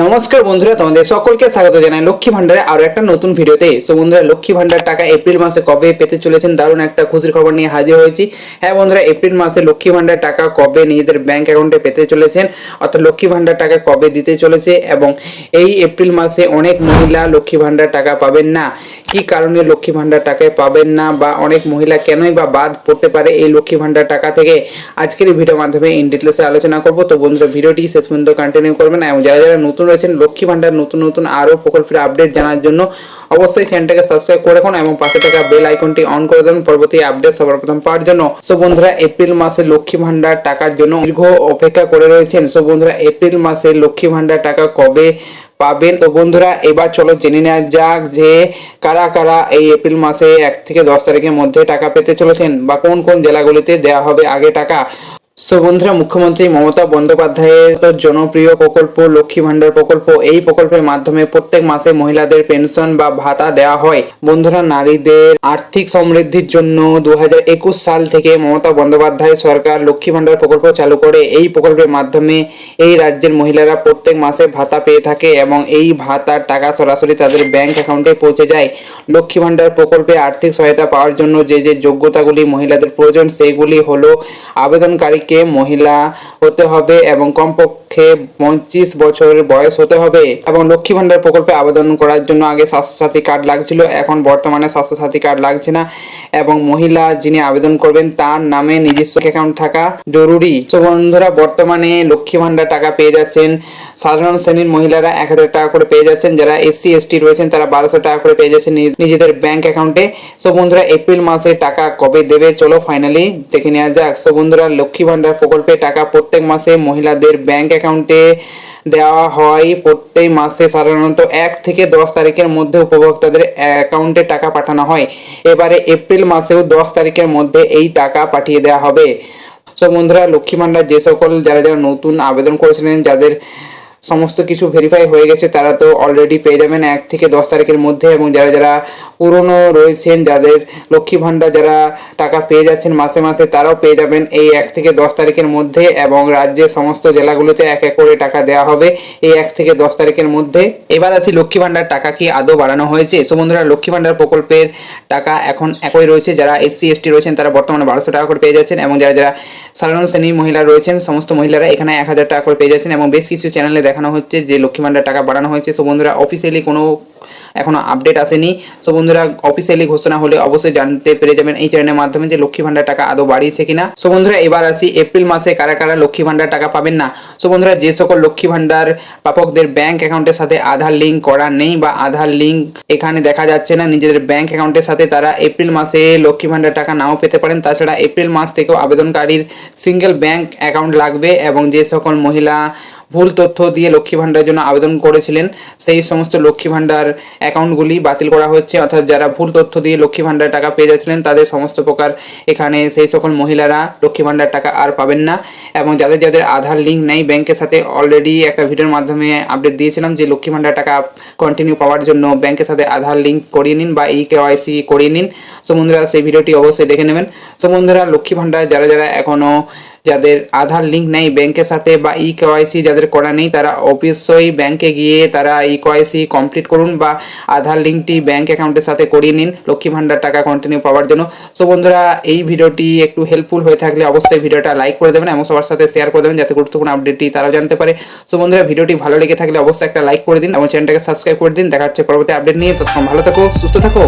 নমস্কার বন্ধুরা, তোমাদের সকলকে স্বাগত জানাই লক্ষ্মী ভান্ডারে আরও একটা নতুন ভিডিওতে। সো বন্ধুরা, লক্ষ্মী ভান্ডার টাকা এপ্রিল মাসে কবে পেতে চলেছেন দারুণ একটা খুশির খবর নিয়ে হাজির হয়েছি। হ্যাঁ বন্ধুরা, এপ্রিল মাসে লক্ষ্মী ভান্ডার টাকা কবে নিজেদের ব্যাংক অ্যাকাউন্টে পেতে চলেছেন, অর্থাৎ লক্ষ্মী ভান্ডার টাকা কবে দিতে চলেছে এবং এই এপ্রিল মাসে অনেক মহিলা লক্ষ্মী ভান্ডার টাকা পাবেন না। কি কারণে লক্ষ্মী ভান্ডার টাকায় পাবেন না বা অনেক মহিলা কেনই বা বাদ পড়তে পারে এই লক্ষ্মী ভান্ডার টাকা থেকে? আজকের এই ভিডিওর মাধ্যমে ইন ডিটেলসে আলোচনা করব। তো বন্ধুরা, ভিডিওটি শেষ পর্যন্ত কন্টিনিউ করবেন। এবং যারা যারা নতুন রয়েছেন লক্ষ্মী ভান্ডার, নতুন নতুন আরও প্রকল্পের আপডেট জানার জন্য অবশ্যই চ্যানেলটাকে সাবস্ক্রাইব করে রাখুন এবং পাশে থাকা বেল আইকনটি অন করে দেবেন পরবর্তী আপডেট সবার প্রথম পাওয়ার জন্য। সো বন্ধুরা এপ্রিল মাসে লক্ষ্মী ভান্ডার টাকার জন্য দীর্ঘ অপেক্ষা করে রয়েছেন। সো বন্ধুরা এপ্রিল মাসে লক্ষ্মী ভান্ডার টাকা কবে পাবেন? তো বন্ধুরা, এবার চলো জেনে নেওয়া যাক যে কারা কারা এই এপ্রিল মাসে এক থেকে দশ তারিখের মধ্যে টাকা পেতে চলেছেন বা কোন কোন জেলাগুলিতে দেওয়া হবে আগে টাকা। সো বন্ধুরা, মুখ্যমন্ত্রী মমতা বন্দ্যোপাধ্যায়ের জনপ্রিয় প্রকল্প, লক্ষ্মী ভান্ডার প্রকল্প, এই প্রকল্পের মাধ্যমে প্রত্যেক মাসে মহিলাদের পেনশন বা ভাতা দেওয়া হয়। বন্ধুরা, নারীদের আর্থিক সমৃদ্ধির জন্য দু হাজার একুশ সাল থেকে মমতা বন্দ্যোপাধ্যায় সরকার লক্ষ্মী ভান্ডার প্রকল্প চালু করে। এই প্রকল্পের মাধ্যমে এই রাজ্যের মহিলারা প্রত্যেক মাসে ভাতা পেয়ে থাকে এবং এই ভাতার টাকা সরাসরি তাদের ব্যাংক অ্যাকাউন্টে পৌঁছে যায়। লক্ষ্মী ভান্ডার প্রকল্পে আর্থিক সহায়তা পাওয়ার জন্য যে যে যোগ্যতাগুলি মহিলাদের প্রয়োজন, সেইগুলি হলো আবেদনকারীকে মহিলা হতে হবে এবং কমপক্ষে পঁচিশ বছরের বয়স হতে হবে এবং লক্ষ্মী ভান্ডার প্রকল্পে আবেদন করার জন্য আগে স্বাস্থ্যসাথী কার্ড লাগছিল, এখন বর্তমানে স্বাস্থ্যসাথী কার্ড লাগছে না এবং মহিলা যিনি আবেদন করবেন তার নামে নিজস্ব অ্যাকাউন্ট থাকা জরুরি। তো বন্ধুরা, বর্তমানে লক্ষ্মী ভান্ডার টাকা পেয়ে যাচ্ছেন সাধারণ শ্রেণির মহিলারা এক হাজার টাকা করে পেয়ে যাচ্ছেন, যারা এসসি, এসটি রয়েছেন তারা বারোশো টাকা করে পেয়ে যাচ্ছেন নিজেদের ব্যাংক অ্যাকাউন্টে সো বন্ধুরা, এপ্রিল মাসে টাকা কবে দেবে? চলো ফাইনালি দেখে নেওয়া যাক। সো বন্ধুরা, লক্ষ্মী ভান্ডার প্রকল্পে টাকা প্রত্যেক মাসে মহিলাদের ব্যাংক অ্যাকাউন্টে দেওয়া হয় প্রত্যেক মাসে সাধারণত এক থেকে দশ তারিখের মধ্যে উপভোক্তাদের অ্যাকাউন্টে টাকা পাঠানো হয়। এবারে এপ্রিল মাসেও দশ তারিখের মধ্যে এই টাকা পাঠিয়ে দেওয়া হবে। সো বন্ধুরা, লক্ষ্মী ভান্ডার যে সকল যারা যারা নতুন আবেদন করেছিলেন, যাদের সমস্ত কিছু ভেরিফাই হয়ে গেছে, তারা তো অলরেডি পেয়ে যাবেন এক থেকে দশ তারিখের মধ্যে এবং যারা যারা পুরনো রয়েছেন, যাদের লক্ষ্মী ভান্ডার যারা টাকা পেয়ে যাচ্ছেন মাসে মাসে, তারাও পেয়ে যাবেন এই এক থেকে দশ তারিখের মধ্যে এবং রাজ্যের সমস্ত জেলাগুলোতে এক এক করে টাকা দেওয়া হবে এই এক থেকে দশ তারিখের মধ্যে। এবার আসি লক্ষ্মী ভান্ডার টাকা কি আদৌ বাড়ানো হয়েছে? সো বন্ধুরা, লক্ষ্মী ভান্ডার প্রকল্পের টাকা এখন একই রয়েছে, যারা এসসি এসটি রয়েছেন তারা বর্তমানে বারোশো টাকা করে পেয়ে যাচ্ছেন এবং যারা যারা সাধারণ শ্রেণির মহিলা রয়েছেন, সমস্ত মহিলারা এখানে এক হাজার টাকা করে পেয়ে যাচ্ছেন এবং বেশ কিছু চ্যানেলে দেখানো হচ্ছে যে লক্ষ্মী ভান্ডার টাকা বাড়ানো হয়েছে। সো বন্ধুরা অফিসিয়ালি কোনো এখনও আপডেট আসেনি। সো বন্ধুরা অফিসিয়ালি ঘোষণা হলে অবশ্যই জানতে পেরে যাবেন এই চ্যানেলের মাধ্যমে যে লক্ষ্মী ভান্ডার টাকা আদৌ বাড়িয়েছে কিনা। সো বন্ধুরা, এবার আসি এপ্রিল মাসে কারা কারা লক্ষ্মী ভান্ডার টাকা পাবেন না। সো বন্ধুরা, যে সকল লক্ষ্মী ভান্ডার প্রাপকদের ব্যাংক অ্যাকাউন্টের সাথে আধার লিঙ্ক করা নেই বা আধার লিঙ্ক এখানে দেখা যাচ্ছে না, নিজেদের ব্যাংক অ্যাকাউন্টের সাথে তারা এপ্রিল মাসে লক্ষ্মী ভান্ডার টাকা নাও পেতে পারেন। তাছাড়া এপ্রিল মাস থেকেও আবেদনকারীর সিঙ্গেল ব্যাংক অ্যাকাউন্ট লাগবে এবং যে সকল মহিলা ভুল তথ্য দিয়ে লক্ষ্মী ভান্ডারের জন্য আবেদন করেছিলেন, সেই সমস্ত লক্ষ্মী ভান্ডার অ্যাকাউন্টগুলি বাতিল করা হচ্ছে। অর্থাৎ যারা ভুল তথ্য দিয়ে লক্ষ্মী ভান্ডার টাকা পেয়ে যাচ্ছিলেন, তাদের সমস্ত প্রকার এখানে সেই সকল মহিলারা লক্ষ্মী ভান্ডার টাকা আর পাবেন না। এবং যাদের যাদের আধার লিঙ্ক নেই ব্যাংকের সাথে অলরেডি একটা ভিডিওর মাধ্যমে আপডেট দিয়েছিলাম যে লক্ষ্মী ভান্ডার টাকা কন্টিনিউ পাওয়ার জন্য ব্যাংকের সাথে আধার লিঙ্ক করিয়ে নিন বা ই কেওয়াইসি করিয়ে নিন। সো বন্ধুরা, সেই ভিডিওটি অবশ্যই দেখে নেবেন। সো বন্ধুরা, লক্ষ্মী ভান্ডার যারা যারা এখনও যাদের আধার লিঙ্ক নেই ব্যাংকের সাথে বা ই কেওয়াইসি যাদের করা নেই, তারা অবশ্যই ব্যাংকে গিয়ে তারা ই কেওয়াইসি কমপ্লিট করুন বা আধার লিঙ্কটি ব্যাংক অ্যাকাউন্টের সাথে করিয়ে নিন। লক্ষ্মী ভান্ডার টাকা কন্টিনিউ পাওয়ার জন্য। সো বন্ধুরা, এই ভিডিওটি একটু হেল্পফুল হয়ে থাকলে অবশ্যই ভিডিওটা লাইক করে দেবেন এবং সবার সাথে শেয়ার করে দেবেন যাতে গুরুত্বপূর্ণ আপডেটটি তারাও জানতে পারে। সো বন্ধুরা, ভিডিওটি ভালো লেগে থাকলে অবশ্যই একটা লাইক করে দিন এবং চ্যানেলটাকে সাবস্ক্রাইব করে দিন। দেখা হচ্ছে পরবর্তী আপডেট নিয়ে। তখন ভালো থাকো, সুস্থ থাকো।